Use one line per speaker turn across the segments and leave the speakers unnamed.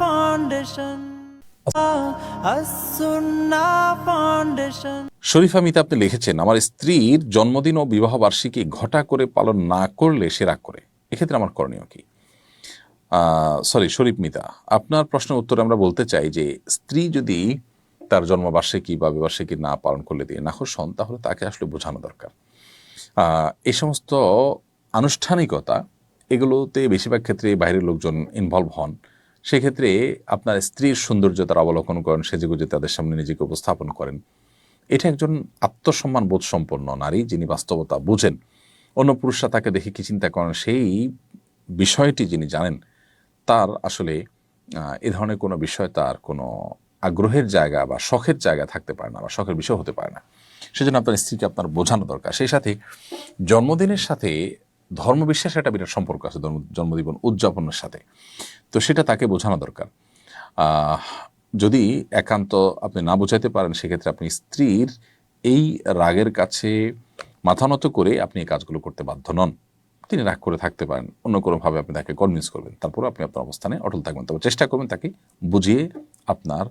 Foundation.
Sharifa Mita, আপনি লিখেছেন, আমার স্ত্রীর জন্মদিন ও বিবাহ বার্ষিকী ঘটা করে পালন না করলে সে রাগ করে। এক্ষেত্রে আমার করণীয় কি? সরি শরীফ মিতা, আপনার প্রশ্নের উত্তরে আমরা বলতে চাই যে, স্ত্রী যদি তার জন্মবার্ষিকী বা বিবার্ষিকী না পালন করলে দিয়ে নাখোশ হন, তাহলে তাকে আসলে বোঝানো দরকার। এই সমস্ত আনুষ্ঠানিকতা এগুলোতে বেশিরভাগ ক্ষেত্রে বাইরের লোকজন ইনভলভ হন। সেক্ষেত্রে আপনার স্ত্রীর সৌন্দর্য তারা অবলোকন করেন, সেজেগুজে তাদের সামনে নিজেকে উপস্থাপন করেন। এটা একজন আত্মসম্মান বোধ সম্পন্ন নারী যিনি বাস্তবতা বুঝেন। অন্য পুরুষরা তাকে দেখে কি চিন্তা করেন, সেই বিষয়টি যিনি জানেন, তার আসলে এ ধরনের কোনো বিষয় তার কোনো আগ্রহের জায়গা বা শখের জায়গা থাকতে পারে না বা শখের বিষয় হতে পারে না। সেজন্য আপনার স্ত্রীকে আপনার বোঝানো দরকার। সেই সাথে জন্মদিনের সাথে ধর্মবিশ্বাসের একটা বিরাট সম্পর্ক আছে জন্ম- জন্মদিবন উদযাপনের সাথে। তো সেটা তাকে বোঝানো দরকার। যদি একান্ত আপনি না বোঝাতে পারেন, সেক্ষেত্রে আপনি স্ত্রীর এই রাগের কাছে মাথা নত করে আপনি এই কাজগুলো করতে বাধ্য নন। তিনি রাগ করে থাকতে পারেন, অন্য কোনোভাবে আপনি তাকে কনভিন্স করবেন। তারপর আপনি আপনার অবস্থানে অটল থাকবেন। তবে চেষ্টা করবেন তাকে বুঝিয়ে আপনার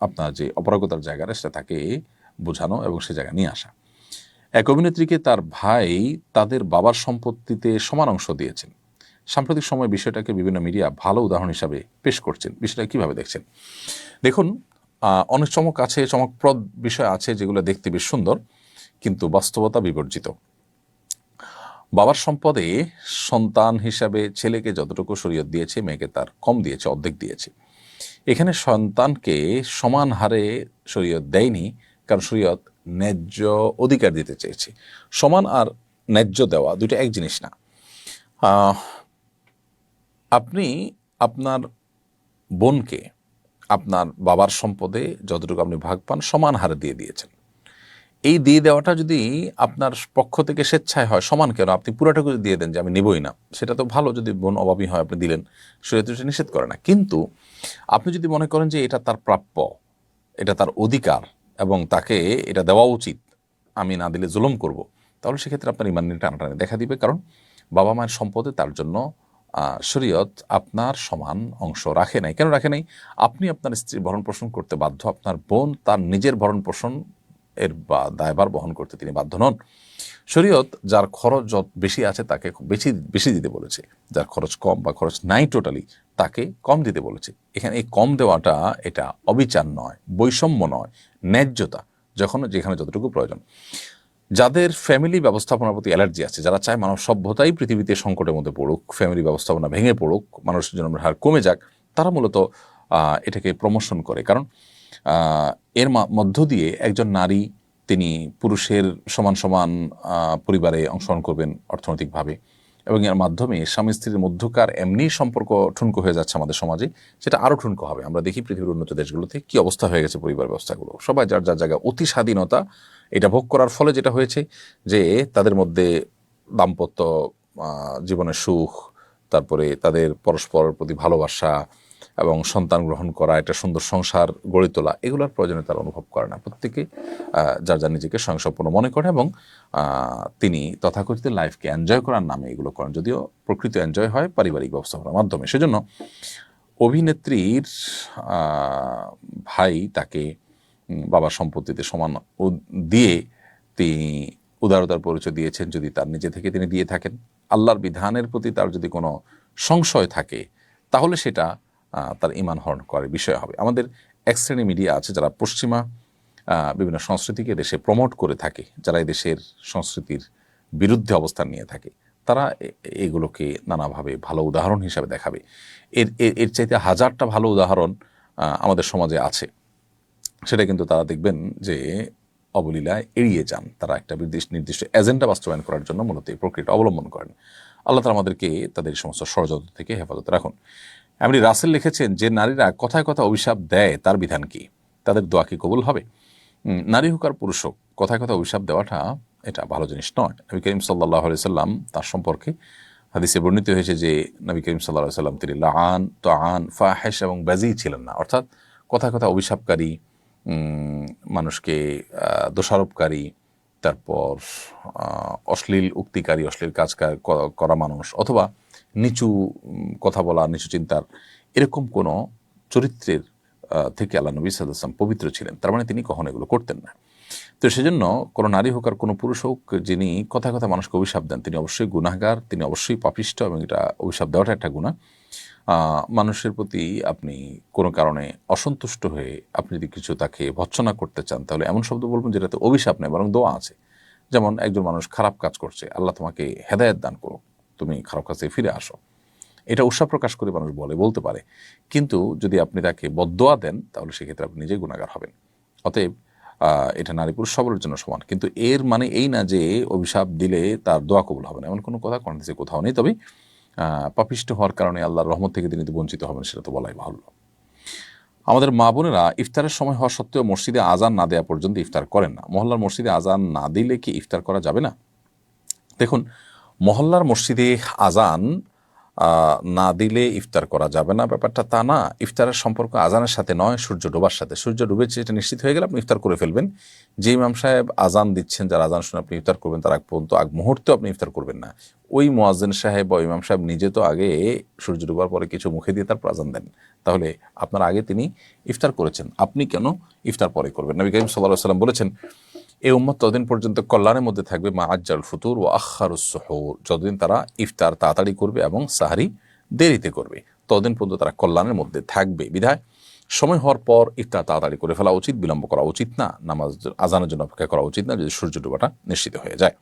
আপনার যে অপরাগতার জায়গাটা, সেটা তাকে বোঝানো এবং সে জায়গায় নিয়ে আসা। এক অভিনেত্রীকে তার ভাই তাদের বাবার সম্পত্তিতে সমান অংশ দিয়েছেন। সাম্প্রতিক সময় বিষয়টাকে বিভিন্ন মিডিয়া ভালো উদাহরণ হিসাবে পেশ করছেন। বিষয়টা কীভাবে দেখছেন? দেখুন অনেক চমক আছে, চমকপ্রদ বিষয় আছে যেগুলো দেখতে বেশ সুন্দর, কিন্তু বাস্তবতা বিবর্জিত। বাবার সম্পদে সন্তান হিসাবে ছেলেকে যতটুকু শরীয়ত দিয়েছে, মেয়েকে তার কম দিয়েছে, অর্ধেক দিয়েছে। এখানে সন্তানকে সমান হারে শরীয়ত দেয়নি, কারণ শরীয়ত ন্যায্য অধিকার দিতে চেয়েছি। সমান আর ন্যায্য দেওয়া দুইটা এক জিনিস না। আপনি আপনার বোনকে আপনার বাবার সম্পদে যতটুকু আপনি ভাগ পান সমান হারে দিয়ে দিয়েছেন। এই দিয়ে দেওয়াটা যদি আপনার পক্ষ থেকে স্বেচ্ছায় হয়, সমান কেন? আপনি পুরাটুকু দিয়ে দেন যে আমি নেবই না। সেটা তো ভালো যদি বোন অভাবী হয়, আপনি দিলেন। সেটা তো নিষেধ করে না। কিন্তু আপনি যদি মনে করেন যে এটা তার প্রাপ্য, এটা তার অধিকার এবং তাকে এটা দেওয়া উচিত, আমি না দিলে জুলুম করব। তাহলে সেক্ষেত্রে আপনার ইমান নিয়ে টানাটানি দেখা দিবে, কারণ বাবা মায়ের সম্পদে তার জন্য শরীয়ত আপনার সমান অংশ রাখে নাই। কেন রাখে নাই? আপনি আপনার স্ত্রীর ভরণ পোষণ করতে বাধ্য, আপনার বোন তার নিজের ভরণ পোষণ এর দায়ভার বহন করতে তিনি বাধ্য নন। শরীয়ত যার খরচ যত বেশি আছে তাকে বেশি বেশি দিতে বলেছে। যার খরচ কম বা খরচ নাই টোটালি তাকে কম দিতে বলেছে। এখানে এই কম দেওয়াটা এটা অবিচার নয়, বৈষম্য নয়, ন্যায্যতা, যখন যেখানে যতটুকু প্রয়োজন। যাদের ফ্যামিলি ব্যবস্থাপনার প্রতি অ্যালার্জি আছে, যারা চায় মানব সভ্যতাই পৃথিবীতে সংকটের মধ্যে পড়ুক ফ্যামিলি ব্যবস্থাপনা ভেঙে পড়ুক, মানুষের জন্মের হার কমে যাক, তারা মূলত এটাকে প্রমোশন করে। কারণ এর মধ্য দিয়ে একজন নারী তিনি পুরুষের সমান সমান পরিবারে অংশগ্রহণ করবেন অর্থনৈতিকভাবে এবং এর মাধ্যমে স্বামী স্ত্রীর মধ্যকার এমনি সম্পর্ক ঠুনকো হয়ে যাচ্ছে আমাদের সমাজে, সেটা আরও ঠুনকো হবে। আমরা দেখি পৃথিবীর উন্নত দেশগুলোতে কি অবস্থা হয়ে গেছে পরিবার ব্যবস্থাগুলো। সবাই যার যার জায়গায় অতি স্বাধীনতা, এটা ভোগ করার ফলে যেটা হয়েছে যে তাদের মধ্যে দাম্পত্য জীবনের সুখ, তারপরে তাদের পরস্পরের প্রতি ভালোবাসা এবং সন্তান গ্রহণ করা, একটা সুন্দর সংসার গড়ে তোলা, এগুলোর প্রয়োজনে তারা অনুভব করে না। প্রত্যেকে যার যার নিজেকে স্বয়ংসম্পূর্ণ মনে করে এবং তিনি তথাকথিত লাইফকে এনজয় করার নামে এগুলো করেন। যদিও প্রকৃত এনজয় হয় পারিবারিক ব্যবস্থাপনার মাধ্যমে। সেজন্য অভিনেত্রীর ভাই তাকে বাবার সম্পত্তিতে সমান দিয়ে তিনি উদারতার পরিচয় দিয়েছেন যদি তার নিজে থেকে তিনি দিয়ে থাকেন। আল্লাহর বিধানের প্রতি তার যদি কোনো সংশয় থাকে, তাহলে সেটা তার ইমান হরণ করার বিষয় হবে। আমাদের এক শ্রেণি মিডিয়া আছে যারা পশ্চিমা বিভিন্ন সংস্কৃতিকে দেশে প্রমোট করে থাকে, যারা দেশের সংস্কৃতির বিরুদ্ধে অবস্থান নিয়ে থাকে। তারা এগুলোকে নানাভাবে ভালো উদাহরণ হিসাবে দেখাবে। এর, এর- চাইতে হাজারটা ভালো উদাহরণ আমাদের সমাজে আছে। সেটা কিন্তু তারা দেখবেন যে অবলীলায় এড়িয়ে যান। তারা একটা নির্দিষ্ট নির্দিষ্ট এজেন্ডা বাস্তবায়ন করার জন্য মূলত এই প্রক্রিয়াটা অবলম্বন করেন। আল্লাহ তালা আমাদেরকে তাদের সমস্ত ষড়যন্ত্র থেকে হেফাজতে রাখুন। এমনি রাসেল লিখেছেন যে নারীরা কথায় কথা অভিশাপ দেয়, তার বিধান কি? তাদের দোয়া কি কবুল হবে? নারী হোক আর পুরুষ হোক, কথায় কথা অভিশাপ দেওয়াটা এটা ভালো জিনিস নয়। নবী করিম সাল্লাহ সাল্লাম তার সম্পর্কে হাদিসে বর্ণিত হয়েছে যে নবী করিম সাল্লাহ সাল্লাম তিনি লাআন তো আন ফাহেস এবং বাজি ছিলেন না। অর্থাৎ কথায় কথা অভিশাপকারী মানুষকে দোষারোপকারী, তারপর অশ্লীল উক্তিকারী, অশ্লীল কাজ করা মানুষ অথবা নিচু কথা বলা, নিচু চিন্তার, এরকম কোনো চরিত্রের থেকে আল্লাহ নবী সাল্লাম পবিত্র ছিলেন। তার মানে তিনি কখনো এগুলো করতেন না। তো সেজন্য কোনো নারী হোক আর কোনো পুরুষ হোক, যিনি কথা কথা মানুষকে অভিশাপ দেন, তিনি অবশ্যই গুনাহগার, তিনি অবশ্যই পাপিষ্ট এবং এটা অভিশাপ দেওয়াটা একটা গুণা মানুষের প্রতি আপনি কোনো কারণে অসন্তুষ্ট হয়ে আপনি যদি কিছু তাকে ভৎসনা করতে চান, তাহলে এমন শব্দ বলবেন যেটাতে অভিশাপ নেই, বরং দোয়া আছে। যেমন একজন মানুষ খারাপ কাজ করছে, আল্লাহ তোমাকে হেদায়েত দান করো তুমি খারাপ থেকে ফিরে আসো। এটা উৎসাহ প্রকাশ করে মানুষ বলে, বলতে পারে। কিন্তু যদি আপনি তাকে বদোয়া দেন, তাহলে সেক্ষেত্রে আপনি নিজেই গুণাগার হবেন। অতএব এটা নারী পুরুষ সবরের জন্য সমান। কিন্তু এর মানে এই না যে অভিশাপ দিলে তার দোয়া কবুল হবে না, এমন কোনো কথা কোন দেশে কোথাও নেই। তবে পাপিষ্ট হওয়ার কারণে আল্লাহর রহমত থেকে তিনি বঞ্চিত হবেন, সেটা তো বলাই ভালো আমাদের মা বোনেরা ইফতারের সময় হওয়া সত্ত্বেও মসজিদে আজান না দেওয়া পর্যন্ত ইফতার করেন না। মহল্লার মসজিদে আজান না দিলে কি ইফতার করা যাবে না? দেখুন মহল্লার মসজিদে আজান না দিলে ইফতার করা যাবে না। ব্যাপারটা তা না। ইফতারের সম্পর্ক আজানের সাথে নয়, সূর্য ডোবার সাথে। সূর্য ডুবেছে এটা নিশ্চিত হয়ে গেলে আপনি ইফতার করে ফেলবেন। যে ইমাম সাহেব আজান দিচ্ছেন, যারা আজান শুনে আপনি ইফতার করবেন, তার আগ পর্যন্ত, আগ মুহূর্তে আপনি ইফতার করবেন না। ওই মোয়াজ্জেন সাহেব বা ইমাম সাহেব নিজে তো আগে সূর্য ডুবার পরে কিছু মুখে দিয়ে তারপর আজান দেন। তাহলে আপনার আগে তিনি ইফতার করেছেন। আপনি কেন ইফতার পরে করবেন? নবী করিম সাল্লাহ সাল্লাম বলেছেন এই উম্মত ততদিন পর্যন্ত কল্যাণের মধ্যে থাকবে মা আজ্জাল ফুতুর ও আখারুসহর যতদিন তারা ইফতার তাড়াতাড়ি করবে এবং সাহারি দেরিতে করবে, ততদিন পর্যন্ত তারা কল্যাণের মধ্যে থাকবে। বিধায়, সময় হওয়ার পর ইফতার তাড়াতাড়ি করে ফেলা উচিত, বিলম্ব করা উচিত না, নামাজ আজানের জন্য অপেক্ষা করা উচিত না, যদি সূর্য ডোবাটা নিশ্চিত হয়ে যায়।